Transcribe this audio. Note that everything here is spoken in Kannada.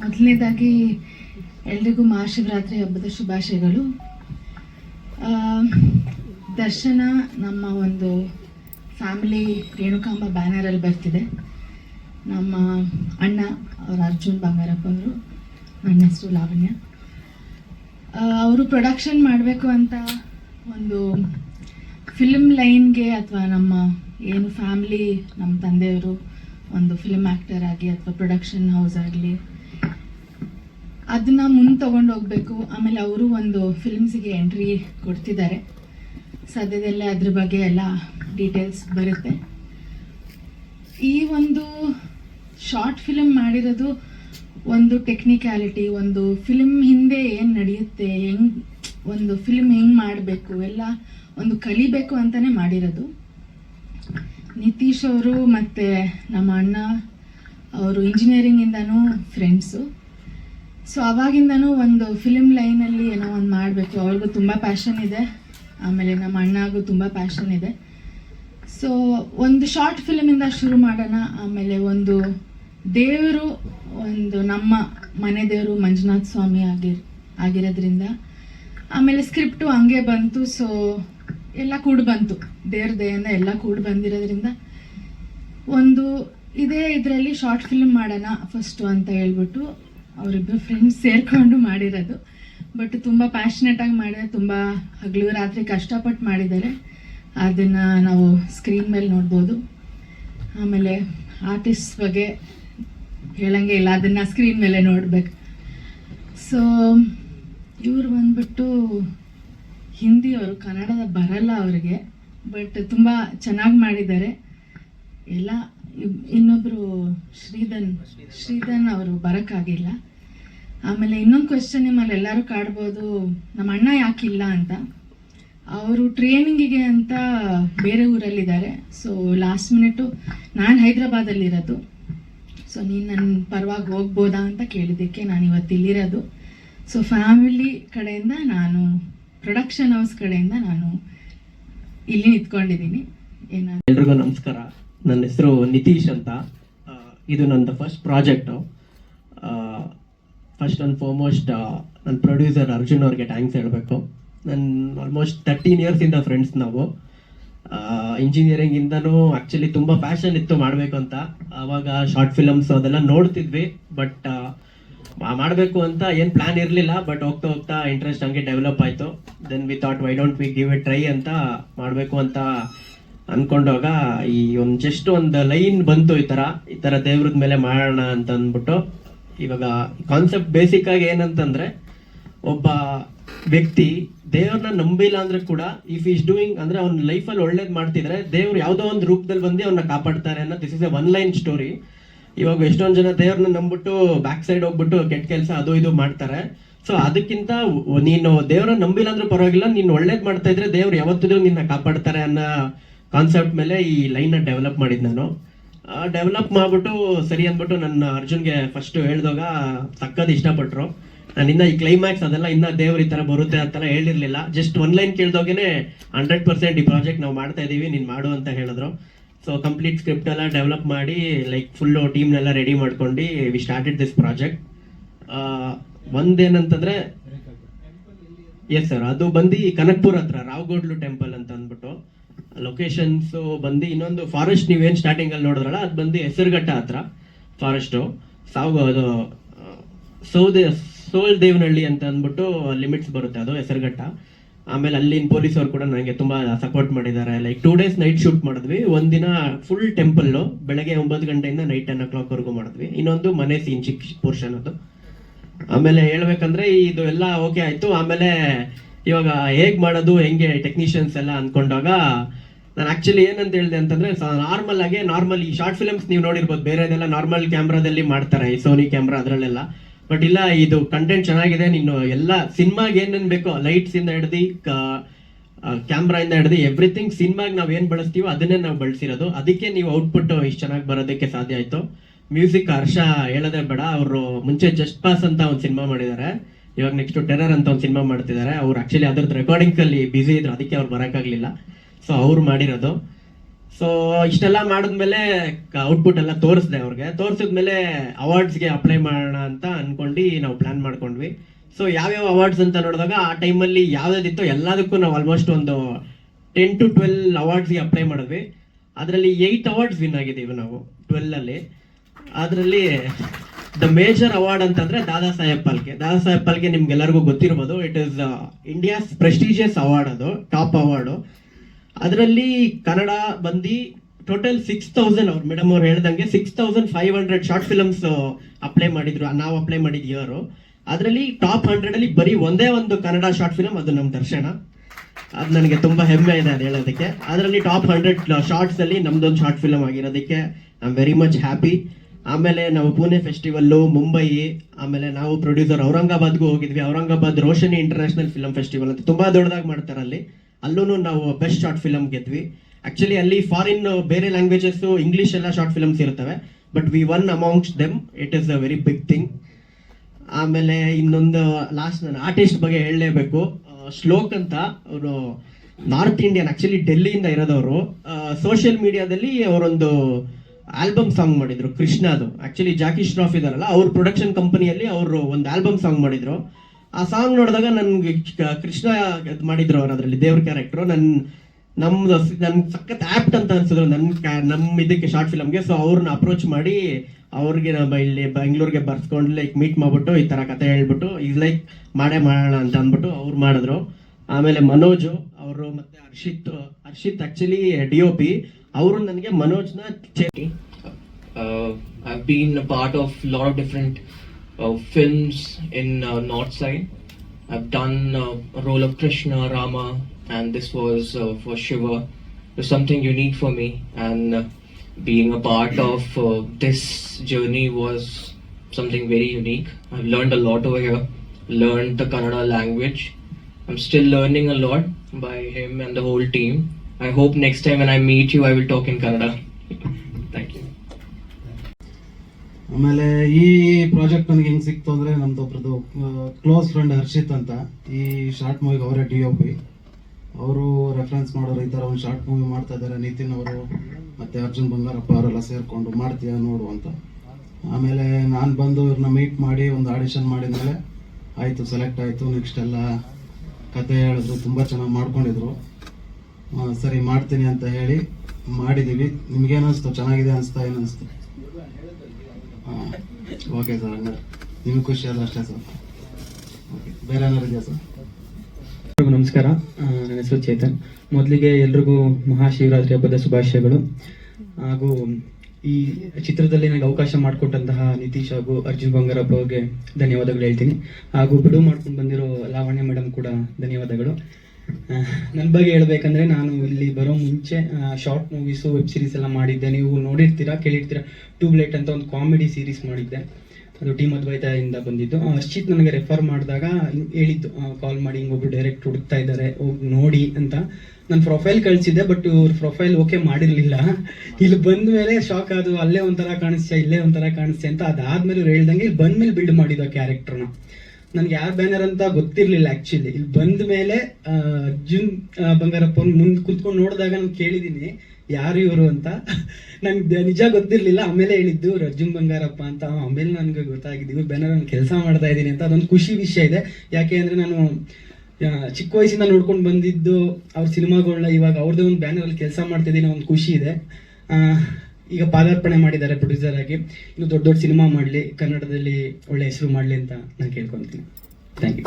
ಮೊದಲನೇದಾಗಿ ಎಲ್ರಿಗೂ ಮಹಾಶಿವರಾತ್ರಿ ಹಬ್ಬದ ಶುಭಾಶಯಗಳು. ದರ್ಶನ ನಮ್ಮ ಒಂದು ಫ್ಯಾಮಿಲಿ ರೇಣುಕಾಂಬ ಬ್ಯಾನರಲ್ಲಿ ಬರ್ತಿದೆ. ನಮ್ಮ ಅಣ್ಣ ಅವ್ರ ಅರ್ಜುನ್ ಬಂಗಾರಪ್ಪನವರು ನನ್ನ ಹೆಸರು ಲಾವಣ್ಯ. ಅವರು ಪ್ರೊಡಕ್ಷನ್ ಮಾಡಬೇಕು ಅಂತ ಒಂದು ಫಿಲ್ಮ್ ಲೈನ್ಗೆ ಅಥವಾ ನಮ್ಮ ಏನು ಫ್ಯಾಮಿಲಿ ನಮ್ಮ ತಂದೆಯವರು ಒಂದು ಫಿಲ್ಮ್ ಆ್ಯಕ್ಟರ್ ಆಗಿ ಅಥವಾ ಪ್ರೊಡಕ್ಷನ್ ಹೌಸ್ ಆಗಲಿ ಅದನ್ನ ಮುಂದೆ ತಗೊಂಡು ಹೋಗ್ಬೇಕು. ಆಮೇಲೆ ಅವರು ಒಂದು ಫಿಲ್ಮ್ಸಿಗೆ ಎಂಟ್ರಿ ಕೊಡ್ತಿದ್ದಾರೆ ಸದ್ಯದಲ್ಲೇ ಅದ್ರ ಬಗ್ಗೆ ಎಲ್ಲ ಡೀಟೇಲ್ಸ್ ಬರುತ್ತೆ. ಈ ಒಂದು ಶಾರ್ಟ್ ಫಿಲ್ಮ್ ಮಾಡಿರೋದು ಒಂದು ಟೆಕ್ನಿಕ್ಯಾಲಿಟಿ ಒಂದು ಫಿಲ್ಮ್ ಹಿಂದೆ ಏನು ನಡೆಯುತ್ತೆ, ಹೆಂಗ್, ಒಂದು ಫಿಲ್ಮ್ ಹೆಂಗ್ ಮಾಡಬೇಕು, ಎಲ್ಲ ಒಂದು ಕಲಿಬೇಕು ಅಂತಲೇ ಮಾಡಿರೋದು. ನಿತೀಶ್ ಅವರು ಮತ್ತು ನಮ್ಮ ಅಣ್ಣ, ಅವರು ಇಂಜಿನಿಯರಿಂಗಿಂದನೂ ಫ್ರೆಂಡ್ಸು ಸೊ ಅವಾಗಿಂದನೂ ಒಂದು ಫಿಲ್ಮ್ ಲೈನಲ್ಲಿ ಏನೋ ಒಂದು ಮಾಡಬೇಕು. ಅವ್ರಿಗೂ ತುಂಬ ಪ್ಯಾಷನ್ ಇದೆ. ಆಮೇಲೆ ನಮ್ಮ ಅಣ್ಣಗೂ ತುಂಬ ಪ್ಯಾಷನ್ ಇದೆ. ಸೊ ಒಂದು ಶಾರ್ಟ್ ಫಿಲ್ಮಿಂದ ಶುರು ಮಾಡೋಣ. ಆಮೇಲೆ ಒಂದು ದೇವರು, ಒಂದು ನಮ್ಮ ಮನೆ ದೇವರು ಮಂಜುನಾಥ್ ಸ್ವಾಮಿ ಆಗಿರ್, ಆಗಿರೋದ್ರಿಂದ. ಆಮೇಲೆ ಸ್ಕ್ರಿಪ್ಟು ಹಂಗೆ ಬಂತು. ಸೊ ಎಲ್ಲ ಕೂಡಿ ಬಂತು. ದೇವ್ರ ದಯಿಂದ ಎಲ್ಲ ಕೂಡಿ ಬಂದಿರೋದ್ರಿಂದ ಒಂದು ಇದೇ ಇದರಲ್ಲಿ ಶಾರ್ಟ್ ಫಿಲ್ಮ್ ಮಾಡೋಣ ಫಸ್ಟು ಅಂತ ಹೇಳ್ಬಿಟ್ಟು ಅವರಿಬ್ಬರು ಫ್ರೆಂಡ್ಸ್ ಸೇರಿಕೊಂಡು ಮಾಡಿರೋದು. ಬಟ್ ತುಂಬ ಪ್ಯಾಷನೇಟಾಗಿ ಮಾಡಿದೆ, ತುಂಬ ಹಗಲು ರಾತ್ರಿ ಕಷ್ಟಪಟ್ಟು ಮಾಡಿದ್ದಾರೆ. ಅದನ್ನು ನಾವು ಸ್ಕ್ರೀನ್ ಮೇಲೆ ನೋಡ್ಬೋದು. ಆಮೇಲೆ ಆರ್ಟಿಸ್ಟ್ ಬಗ್ಗೆ ಹೇಳಂಗೆ ಇಲ್ಲ, ಅದನ್ನು ಸ್ಕ್ರೀನ್ ಮೇಲೆ ನೋಡ್ಬೇಕು. ಸೊ ಇವ್ರು ಬಂದ್ಬಿಟ್ಟು ಹಿಂದಿಯವರು, ಕನ್ನಡದ ಬರಲ್ಲ ಅವರಿಗೆ ಬಟ್ ತುಂಬ ಚೆನ್ನಾಗಿ ಮಾಡಿದ್ದಾರೆ. ಎಲ್ಲ ಇನ್ನೊಬ್ಬರು ಶ್ರೀಧನ್ ಶ್ರೀಧನ್ ಅವರು ಬರೋಕ್ಕಾಗಿಲ್ಲ. ಆಮೇಲೆ ಇನ್ನೊಂದು ಕ್ವೆಶನ್ ನಿಮ್ಮಲ್ಲಿ ಎಲ್ಲರೂ ಕಾಡ್ಬೋದು, ನಮ್ಮ ಅಣ್ಣ ಯಾಕಿಲ್ಲ ಅಂತ? ಅವರು ಟ್ರೈನಿಂಗಿಗೆ ಅಂತ ಬೇರೆ ಊರಲ್ಲಿದ್ದಾರೆ. ಸೊ ಲಾಸ್ಟ್ ಮಿನಿಟು ನಾನು ಹೈದ್ರಾಬಾದಲ್ಲಿರೋದು ಸೊ ನೀನು ನನ್ನ ಪರವಾಗಿ ಹೋಗ್ಬೋದಾ ಅಂತ ಕೇಳಿದ್ದಕ್ಕೆ ನಾನು ಇವತ್ತು ಇಲ್ಲಿರೋದು. ಸೊ ಫ್ಯಾಮಿಲಿ ಕಡೆಯಿಂದ ನಾನು ಪ್ರೊಡಕ್ಷನ್ ಹೌಸ್ ಕಡೆಯಿಂದ ನಾನು ಇಲ್ಲಿ ನಿಂತ್ಕೊಂಡಿದ್ದೀನಿ. ಏನಾದ್ರು ಎಲ್ರಿಗೂ ನಮಸ್ಕಾರ. ನನ್ನ ಹೆಸರು ನಿತೀಶ್ ಅಂತ. ಇದು ನಂದು first project first and foremost ನನ್ನ ಪ್ರೊಡ್ಯೂಸರ್ ಅರ್ಜುನ್ ಅವ್ರಿಗೆ ಥ್ಯಾಂಕ್ಸ್ ಹೇಳಬೇಕು. ನನ್ನ ಆಲ್ಮೋಸ್ಟ್ ತರ್ಟೀನ್ ಇಯರ್ಸಿಂದ ಫ್ರೆಂಡ್ಸ್ ನಾವು. ಇಂಜಿನಿಯರಿಂಗಿಂದನೂ ಆ್ಯಕ್ಚುಲಿ ತುಂಬ ಪ್ಯಾಷನ್ ಇತ್ತು ಮಾಡಬೇಕು ಅಂತ. ಆವಾಗ ಶಾರ್ಟ್ ಫಿಲಮ್ಸ್ ಅದೆಲ್ಲ ನೋಡ್ತಿದ್ವಿ ಬಟ್ ಮಾಡಬೇಕು ಅಂತ ಏನು ಪ್ಲಾನ್ ಇರಲಿಲ್ಲ ಬಟ್ ಹೋಗ್ತಾ ಹೋಗ್ತಾ ಇಂಟ್ರೆಸ್ಟ್ ಹಂಗೆ ಡೆವಲಪ್ ಆಯಿತು. Then we thought why don't we give a try ಅಂತ ಮಾಡಬೇಕು ಅಂತ ಅನ್ಕೊಂಡಾಗ ಈ ಒಂದು ಜಸ್ಟ್ ಒಂದು ಲೈನ್ ಬಂತು ಈ ಥರ ಈ ಥರ ದೇವ್ರದ ಮೇಲೆ ಮಾಡೋಣ ಅಂತ ಅಂದ್ಬಿಟ್ಟು ಇವಾಗ ಕಾನ್ಸೆಪ್ಟ್ ಬೇಸಿಕ್ ಆಗಿ ಏನಂತಂದ್ರೆ ಒಬ್ಬ ವ್ಯಕ್ತಿ ದೇವ್ರನ್ನ ನಂಬಿಲ್ಲ ಅಂದ್ರೆ ಕೂಡ ಇಫ್ ಈಸ್ ಡೂಯಿಂಗ್ ಅಂದ್ರೆ ಅವ್ನ ಲೈಫಲ್ಲಿ ಒಳ್ಳೇದು ಮಾಡ್ತಿದ್ರೆ ದೇವ್ರು ಯಾವುದೋ ಒಂದು ರೂಪದಲ್ಲಿ ಬಂದು ಅವನ್ನ ಕಾಪಾಡ್ತಾರೆ ಅನ್ನೋ this is a one line story ಇವಾಗ ಎಷ್ಟೊಂದು ಜನ ದೇವ್ರನ್ನ ನಂಬಿಟ್ಟು ಬ್ಯಾಕ್ ಸೈಡ್ ಹೋಗ್ಬಿಟ್ಟು ಕೆಟ್ಟ ಕೆಲಸ ಅದು ಇದು ಮಾಡ್ತಾರೆ. ಸೊ ಅದಕ್ಕಿಂತ ನೀನು ದೇವ್ರನ್ನ ನಂಬಿಲ್ಲ ಅಂದ್ರೆ ಪರವಾಗಿಲ್ಲ, ನೀನು ಒಳ್ಳೇದ್ ಮಾಡ್ತಾ ಇದ್ರೆ ದೇವ್ರು ಯಾವತ್ತಿದ್ರು ನಿನ್ನ ಕಾಪಾಡ್ತಾರೆ ಅನ್ನೋ ಕಾನ್ಸೆಪ್ಟ್ ಮೇಲೆ ಈ ಲೈನ್ ಡೆವಲಪ್ ಮಾಡಿದ್ ನಾನು. ಡೆವಲಪ್ ಮಾಡ್ಬಿಟ್ಟು ಸರಿ ಅಂದ್ಬಿಟ್ಟು ನನ್ನ ಅರ್ಜುನ್ಗೆ ಫಸ್ಟ್ ಹೇಳ್ದಾಗ ತಕ್ಕದ್ ಇಷ್ಟಪಟ್ರು. ನಾನು ಇನ್ನ ಈ ಕ್ಲೈಮ್ಯಾಕ್ಸ್ ಅದೆಲ್ಲ ಇನ್ನ ದೇವ್ರ ಈ ತರ ಬರುತ್ತೆ ಅಂತೆಲ್ಲ ಹೇಳಿರ್ಲಿಲ್ಲ. ಜಸ್ಟ್ ಒನ್ ಲೈನ್ ಕೇಳಿದಾಗೇನೆ ಹಂಡ್ರೆಡ್ ಪರ್ಸೆಂಟ್ ಈ ಪ್ರಾಜೆಕ್ಟ್ ನಾವು ಮಾಡ್ತಾ ಇದೀವಿ, ನೀನ್ ಮಾಡು ಅಂತ ಹೇಳಿದ್ರು. ಸೊ ಕಂಪ್ಲೀಟ್ ಸ್ಕ್ರಿಪ್ಟ್ ಎಲ್ಲ ಡೆವಲಪ್ ಮಾಡಿ ಲೈಕ್ ಫುಲ್ಲು ಟೀಮ್ನೆಲ್ಲ ರೆಡಿ ಮಾಡ್ಕೊಂಡು ವಿ ಸ್ಟಾರ್ಟೆಡ್ ದಿಸ್ ಪ್ರಾಜೆಕ್ಟ್ ಒಂದೇನಂತಂದ್ರೆ ಎಸ್ ಸರ್ ಅದು ಬಂದು ಕನಕ್ಪುರ್ ಹತ್ರ ರಾವ್ಗೋಡ್ಲು ಟೆಂಪಲ್ ಅಂತ ಅಂದ್ಬಿಟ್ಟು. ಲೊಕೇಶನ್ಸು ಬಂದು ಇನ್ನೊಂದು ಫಾರೆಸ್ಟ್ ನೀವೇನ್ ಸ್ಟಾರ್ಟಿಂಗ್ ಅಲ್ಲಿ ನೋಡಿದ್ರಲ್ಲ, ಅದು ಬಂದು ಹೆಸರುಘಟ್ಟ ಹತ್ರ ಫಾರೆಸ್ಟು ಸಾವು, ಅದು ಸೌದೆ ಸೋಲ್ ದೇವನಹಳ್ಳಿ ಅಂತ ಅಂದ್ಬಿಟ್ಟು ಲಿಮಿಟ್ಸ್ ಬರುತ್ತೆ, ಅದು ಹೆಸರುಘಟ್ಟ. ಆಮೇಲೆ ಅಲ್ಲಿನ ಪೊಲೀಸ್ ಅವ್ರು ಕೂಡ ನನಗೆ ತುಂಬಾ ಸಪೋರ್ಟ್ ಮಾಡಿದ್ದಾರೆ. Like two days night shoot ಮಾಡಿದ್ವಿ. ಒಂದಿನ ಫುಲ್ ಟೆಂಪಲ್ ಬೆಳಗ್ಗೆ ಒಂಬತ್ತು ಗಂಟೆಯಿಂದ ನೈಟ್ ಟೆನ್ ಓ ಕ್ಲಾಕ್ ವರೆಗೂ ಮಾಡಿದ್ವಿ. ಇನ್ನೊಂದು ಮನೆ ಸೀನ್ ಚಿಕ್ಕ ಪೋರ್ಷನ್ ಅದು. ಆಮೇಲೆ ಹೇಳ್ಬೇಕಂದ್ರೆ ಇದು ಎಲ್ಲ ಓಕೆ ಆಯ್ತು. ಆಮೇಲೆ ಇವಾಗ ಹೇಗ್ ಮಾಡೋದು, ಹೆಂಗೆ ಟೆಕ್ನಿಷಿಯನ್ಸ್ ಎಲ್ಲ ಅನ್ಕೊಂಡಾಗ ನಾನು ಆಕ್ಚುಲಿ ಏನಂತ ಹೇಳಿದೆ ಅಂತಂದ್ರೆ ನಾರ್ಮಲ್ ಆಗಿ ನಾರ್ಮಲ್ ಈ ಶಾರ್ಟ್ ಫಿಲ್ಮ್ಸ್ ನೀವು ನೋಡಿರ್ಬೋದು. ಬೇರೆದೆಲ್ಲ ನಾರ್ಮಲ್ ಕ್ಯಾಮ್ರಾದಲ್ಲಿ ಮಾಡ್ತಾರೆ, ಈ ಸೋನಿ ಕ್ಯಾಮ್ರಾ ಅದರಲ್ಲೆಲ್ಲ. ಬಟ್ ಇಲ್ಲ, ಇದು ಕಂಟೆಂಟ್ ಚೆನ್ನಾಗಿದೆ, ನೀನು ಎಲ್ಲ ಸಿನಿಮಾಗೆ ಏನೇನು ಬೇಕೋ ಲೈಟ್ಸ್ ಇಂದ ಹಿಡ್ದು ಕ್ಯಾಮ್ರಾ ಇಂದ ಹಿಡ್ದು ಎವ್ರಿಥಿಂಗ್ ಸಿನಿಮಾಗೆ ನಾವು ಏನು ಬಳಸ್ತೀವೋ ಅದನ್ನೇ ನಾವು ಬಳಸಿರೋದು. ಅದಕ್ಕೆ ನೀವು ಔಟ್ಪುಟ್ ಇಷ್ಟು ಚೆನ್ನಾಗಿ ಬರೋದಕ್ಕೆ ಸಾಧ್ಯ ಆಯ್ತು. ಮ್ಯೂಸಿಕ್ ಹರ್ಷ ಹೇಳೋದೇ ಬೇಡ, ಅವರು ಮುಂಚೆ ಜಸ್ಟ್ ಪಾಸ್ ಅಂತ ಒಂದು ಸಿನಿಮಾ ಮಾಡಿದ್ದಾರೆ ಇವಾಗ ನೆಕ್ಸ್ಟ್ ಟೆರರ್ ಅಂತ ಒಂದು ಸಿನಿಮಾ ಮಾಡ್ತಿದ್ದಾರೆ ಅವ್ರು ಆಕ್ಚುಲಿ ಅದ್ರದ್ದು ರೆಕಾರ್ಡಿಂಗ್ ಅಲ್ಲಿ ಬಿಜಿ ಇದ್ರು, ಅದಕ್ಕೆ ಅವ್ರು ಬರೋಕ್ಕಾಗಲಿಲ್ಲ. ಸೊ ಅವ್ರು ಮಾಡಿರೋದು. ಸೊ ಇಷ್ಟೆಲ್ಲ ಮಾಡಿದ್ಮೇಲೆ ಔಟ್ಪುಟ್ ಎಲ್ಲ ತೋರಿಸ್ದೆ ಅವ್ರಿಗೆ. ತೋರಿಸಿದ್ಮೇಲೆ ಅವಾರ್ಡ್ಸ್ಗೆ ಅಪ್ಲೈ ಮಾಡೋಣ ಅಂತ ಅನ್ಕೊಂಡು ನಾವು ಪ್ಲಾನ್ ಮಾಡ್ಕೊಂಡ್ವಿ. ಸೊ ಯಾವ್ಯಾವ ಅವಾರ್ಡ್ಸ್ ಅಂತ ನೋಡಿದಾಗ ಆ ಟೈಮಲ್ಲಿ ಯಾವ್ದಾದಿತ್ತು ಎಲ್ಲದಕ್ಕೂ ನಾವು ಆಲ್ಮೋಸ್ಟ್ ಒಂದು ಟೆನ್ ಟು ಟ್ವೆಲ್ ಅವಾರ್ಡ್ಸ್ಗೆ ಅಪ್ಲೈ ಮಾಡಿದ್ವಿ. ಅದರಲ್ಲಿ ಏಯ್ಟ್ ಅವಾರ್ಡ್ಸ್ ವಿನ್ ಆಗಿದ್ದೀವಿ ನಾವು ಟ್ವೆಲ್ ಅಲ್ಲಿ. ಅದರಲ್ಲಿ ದ ಮೇಜರ್ ಅವಾರ್ಡ್ ಅಂತಂದರೆ ದಾದಾ ಸಾಹೇಬ್ ಪಾಲ್ಕೆ. ದಾದಾ ಸಾಹೇಬ್ ಪಾಲ್ಕೆ ನಿಮ್ಗೆಲ್ಲರಿಗೂ ಗೊತ್ತಿರ್ಬೋದು. It is India's prestigious award ಅದು ಟಾಪ್ ಅವಾರ್ಡು ಅದರಲ್ಲಿ ಕನ್ನಡ ಬಂದು ಟೋಟಲ್ ಸಿಕ್ಸ್ ತೌಸಂಡ್ ಅವ್ರು. ಮೇಡಮ್ ಅವ್ರು ಹೇಳ್ದಂಗೆ six thousand five hundred short films apply ಮಾಡಿದ್ರು. ನಾವು ಅಪ್ಲೈ ಮಾಡಿದ್ವಿ ಇವರು ಅದರಲ್ಲಿ ಟಾಪ್ ಹಂಡ್ರೆಡ್ ಅಲ್ಲಿ ಬರೀ ಒಂದೇ ಒಂದು ಕನ್ನಡ ಶಾರ್ಟ್ ಫಿಲಮ್ ಅದು ನಮ್ಮ ದರ್ಶನ. ಅದು ನನಗೆ ತುಂಬಾ ಹೆಮ್ಮೆ ಇದೆ ಅದು ಹೇಳೋದಕ್ಕೆ. ಅದರಲ್ಲಿ ಟಾಪ್ ಹಂಡ್ರೆಡ್ ಶಾರ್ಟ್ಸ್ ಅಲ್ಲಿ ನಮ್ದೊಂದು short film ಆಗಿರೋದಕ್ಕೆ I am very much happy ಆಮೇಲೆ ನಾವು ಪುಣೆ ಫೆಸ್ಟಿವಲ್ಲು ಮುಂಬೈ, ಆಮೇಲೆ ನಾವು ಪ್ರೊಡ್ಯೂಸರ್ ಔರಂಗಾಬಾದ್ಗೂ ಹೋಗಿದ್ವಿ. Aurangabad Roshni international film festival ಅಂತ ತುಂಬಾ ದೊಡ್ಡದಾಗಿ ಮಾಡ್ತಾರೆ ಅಲ್ಲಿ. ಅಲ್ಲೂ ನಾವು ಬೆಸ್ಟ್ ಶಾರ್ಟ್ ಫಿಲಮ್ ಗೆದ್ವಿ. ಆಕ್ಚುಲಿ ಅಲ್ಲಿ ಫಾರಿನ್ ಬೇರೆ ಲ್ಯಾಂಗ್ವೇಜಸ್ ಇಂಗ್ಲಿಷ್ ಎಲ್ಲ ಶಾರ್ಟ್ ಫಿಲಮ್ಸ್ ಇರ್ತವೆ but we won amounts them it is a very big thing ಆಮೇಲೆ ಇನ್ನೊಂದು ಲಾಸ್ಟ್ ನಾನು ಆರ್ಟಿಸ್ಟ್ ಬಗ್ಗೆ ಹೇಳಲೇಬೇಕು. ಶ್ಲೋಕ್ ಅಂತ ಅವರು ನಾರ್ತ್ ಇಂಡಿಯನ್ ಆಕ್ಚುಲಿ ಡೆಲ್ಲಿಯಿಂದ ಇರೋದವರು. ಸೋಷಿಯಲ್ ಮೀಡಿಯಾದಲ್ಲಿ ಅವರೊಂದು ಆಲ್ಬಮ್ ಸಾಂಗ್ ಮಾಡಿದ್ರು, ಕೃಷ್ಣದು. ಆಕ್ಚುಲಿ ಜಾಕಿ ಶ್ರಾಫ್ ಇದಾರಲ್ಲ ಅವ್ರ ಪ್ರೊಡಕ್ಷನ್ ಕಂಪನಿಯಲ್ಲಿ ಅವರು ಒಂದು ಆಲ್ಬಮ್ ಸಾಂಗ್ ಮಾಡಿದ್ರು. ಆ ಸಾಂಗ್ ನೋಡಿದಾಗ ನನ್ಗೆ ಕೃಷ್ಣ ಮಾಡಿದ್ರು ಅವ್ರು ಅದರಲ್ಲಿ, ದೇವ್ರ ಕ್ಯಾರೆಕ್ಟ್ರು ನನ್, ನಮ್ದು ನನ್ ಸಖತ್ ಆಪ್ಟ್ ಅಂತ ಅನ್ಸಿದ್ರು ನನ್ ಕ್ಯಾ- ನಮ್ ಇದಕ್ಕೆ ಶಾರ್ಟ್ ಫಿಲಮ್ಗೆ ಸೊ ಅವ್ರನ್ನ ಅಪ್ರೋಚ್ ಮಾಡಿ ಅವ್ರಿಗೆ ನಮ್ಮ ಇಲ್ಲಿ ಬೆಂಗಳೂರಿಗೆ ಬರ್ಸ್ಕೊಂಡು ಲೈಕ್ ಮೀಟ್ ಮಾಡ್ಬಿಟ್ಟು ಈ ತರ ಕತೆ ಹೇಳ್ಬಿಟ್ಟು ಈಸ್ ಲೈಕ್ ಮಾಡೇ ಮಾಡೋಣ ಅಂತ ಅಂದ್ಬಿಟ್ಟು ಅವ್ರು ಮಾಡಿದ್ರು. ಆಮೇಲೆ ಮನೋಜ್ ಅವರು ಮತ್ತೆ Harshit Harshit actually D O P ಅವರು ನನಗೆ ಮನೋಜ್ನ ಚೇ- I been part of lot of a uh, films in uh, North Side. I've done uh, a role of Krishna, Rama, and this was uh, for Shiva. It was something unique for me, and uh, being a part of uh, this journey was something very unique. I've learned a lot over here, learned the Kannada language. I'm still learning a lot by him and the whole team. I hope next time when I meet you, I will talk in Kannada. ಆಮೇಲೆ ಈ ಪ್ರಾಜೆಕ್ಟ್ ನನಗೆ ಹೆಂಗೆ ಸಿಕ್ತು ಅಂದ್ರೆ ನಮ್ದು ಒಬ್ರದ್ದು ಕ್ಲೋಸ್ ಫ್ರೆಂಡ್ ಹರ್ಷಿತ್ ಅಂತ. ಈ ಶಾರ್ಟ್ ಮೂವಿಗೆ ಅವರೇ ಡಿ ಒ ಪಿ ಅವರು ರೆಫರೆನ್ಸ್ ಮಾಡೋರು, ಈ ಥರ ಒಂದು ಶಾರ್ಟ್ ಮೂವಿ ಮಾಡ್ತಾ ಇದ್ದಾರೆ ನಿತಿನ್ ಅವರು ಮತ್ತು ಅರ್ಜುನ್ ಬಂಗಾರಪ್ಪ ಅವರೆಲ್ಲ ಸೇರಿಕೊಂಡು ಮಾಡ್ತೀಯಾ ನೋಡು ಅಂತ. ಆಮೇಲೆ ನಾನು ಬಂದು ಇವ್ರನ್ನ ಮೀಟ್ ಮಾಡಿ, ಒಂದು ಆಡಿಷನ್ ಮಾಡಿದ್ಮೇಲೆ ಆಯಿತು ಸೆಲೆಕ್ಟ್ ಆಯಿತು. ನೆಕ್ಸ್ಟ್ ಎಲ್ಲ ಕತೆ ಹೇಳಿದ್ರು, ತುಂಬ ಚೆನ್ನಾಗಿ ಮಾಡ್ಕೊಂಡಿದ್ರು. ಸರಿ, ಮಾಡ್ತೀನಿ ಅಂತ ಹೇಳಿ ಮಾಡಿದ್ದೀವಿ ನಿಮ್ಗೇನು ಅನಿಸ್ತು? ಚೆನ್ನಾಗಿದೆ ಅನಿಸ್ತಾ, ಏನು ಅನಿಸ್ತು? ಓಕೆ ಸರ್ ಹಂಗಾರೆ ಖುಷಿ ಆದ್ರೆ ಅಷ್ಟೇ ಸರ್ ಓಕೆ ಬೇರೆ ಏನಾರು ಇದೆಯಾ ಸರ್ ನಮಸ್ಕಾರ. ನನ್ನ ಹೆಸರು ಚೇತನ್. ಮೊದಲಿಗೆ ಎಲ್ರಿಗೂ ಮಹಾಶಿವರಾತ್ರಿ ಹಬ್ಬದ ಶುಭಾಶಯಗಳು. ಹಾಗೂ ಈ ಚಿತ್ರದಲ್ಲಿ ನನಗೆ ಅವಕಾಶ ಮಾಡಿಕೊಟ್ಟಂತಹ ನಿತೀಶ್ ಹಾಗೂ ಅರ್ಜುನ್ ಬಂಗಾರಪ್ಪ ಅವ್ರಿಗೆ ಧನ್ಯವಾದಗಳು ಹೇಳ್ತೀನಿ. ಹಾಗೂ ಬಿಡುವು ಮಾಡ್ಕೊಂಡು ಬಂದಿರೋ ಲಾವಣ್ಯ ಮೇಡಮ್ ಕೂಡ ಧನ್ಯವಾದಗಳು. ನನ್ನ ಬಗ್ಗೆ ಹೇಳ್ಬೇಕಂದ್ರೆ ನಾನು ಇಲ್ಲಿ ಬರೋ ಮುಂಚೆ ಶಾರ್ಟ್ ಮೂವೀಸು ವೆಬ್ ಸೀರೀಸ್ ಎಲ್ಲ ಮಾಡಿದ್ದೆ. ನೀವು ನೋಡಿರ್ತೀರಾ, ಕೇಳಿರ್ತೀರಾ? ಟ್ಯೂಬ್ಲೈಟ್ ಅಂತ ಒಂದು ಕಾಮಿಡಿ ಸೀರೀಸ್ ಮಾಡಿದ್ದೆ. ಅದು ಟೀಮ್ ಅದ್ವೈತದಿಂದ ಬಂದಿದ್ದು. ಅಶ್ಚಿತ್ ನನಗೆ ರೆಫರ್ ಮಾಡಿದಾಗ ಹೇಳಿದ್ದು ಕಾಲ್ ಮಾಡಿ, ಹಿಂಗೊಬ್ರು ಡೈರೆಕ್ಟ್ ಹುಡುಕ್ತಾ ಇದ್ದಾರೆ, ಹೋಗಿ ನೋಡಿ ಅಂತ. ನಾನು ಪ್ರೊಫೈಲ್ ಕಳಿಸಿದ್ದೆ ಬಟ್ ಇವ್ರ ಪ್ರೊಫೈಲ್ ಓಕೆ ಮಾಡಿರಲಿಲ್ಲ. ಇಲ್ಲಿ ಬಂದ ಮೇಲೆ ಶಾಕ್ ಅದು ಅಲ್ಲೇ ಒಂಥರ ಕಾಣಿಸ್ತಾ ಇಲ್ಲೇ ಒಂಥರ ಕಾಣಿಸ್ತೆ ಅಂತ ಅದಾದ್ಮೇಲೆ ಇವ್ರು ಹೇಳ್ದಂಗೆ ಇಲ್ಲಿ ಬಂದ ಮೇಲೆ ಬಿಲ್ಡ್ ಮಾಡಿದ ಕ್ಯಾರೆಕ್ಟರ್ನ ನನ್ಗೆ ಯಾವ ಬ್ಯಾನರ್ ಅಂತ ಗೊತ್ತಿರ್ಲಿಲ್ಲ ಆಕ್ಚುಲಿ ಇಲ್ಲಿ ಬಂದ ಮೇಲೆ ಅರ್ಜುನ್ ಬಂಗಾರಪ್ಪ ಮುಂದೆ ಕುತ್ಕೊಂಡು ನೋಡಿದಾಗ ನಾನು ಕೇಳಿದ್ದೀನಿ ಯಾರು ಇವರು ಅಂತ. ನನಗೆ ನಿಜ ಗೊತ್ತಿರ್ಲಿಲ್ಲ, ಆಮೇಲೆ ಹೇಳಿದ್ದು ಅರ್ಜುನ್ ಬಂಗಾರಪ್ಪ ಅಂತ. ಆಮೇಲೆ ನನಗೆ ಗೊತ್ತಾಗಿದ್ದು ಇವ್ರು ಬ್ಯಾನರ್ ನಾನು ಕೆಲಸ ಮಾಡ್ತಾ ಇದ್ದೀನಿ ಅಂತ. ಅದೊಂದು ಖುಷಿ ವಿಷಯ ಇದೆ. ಯಾಕೆ ಅಂದರೆ ನಾನು ಚಿಕ್ಕ ವಯಸ್ಸಿಂದ ನೋಡ್ಕೊಂಡು ಬಂದಿದ್ದು ಅವ್ರ ಸಿನಿಮಾಗಳನ್ನ ಇವಾಗ ಅವ್ರದ್ದೇ ಒಂದು ಬ್ಯಾನರಲ್ಲಿ ಕೆಲಸ ಮಾಡ್ತಿದ್ದೀನಿ, ಒಂದು ಖುಷಿ ಇದೆ. ಈಗ ಪಾದಾರ್ಪಣೆ ಮಾಡಿದ್ದಾರೆ ಪ್ರೊಡ್ಯೂಸರ್ ಆಗಿ. ಇನ್ನು ದೊಡ್ಡ ದೊಡ್ಡ ಸಿನಿಮಾ ಮಾಡಲಿ, ಕನ್ನಡದಲ್ಲಿ ಒಳ್ಳೆ ಹೆಸರು ಮಾಡಲಿ ಅಂತ ನಾನು ಕೇಳ್ಕೊತೀನಿ. Thank you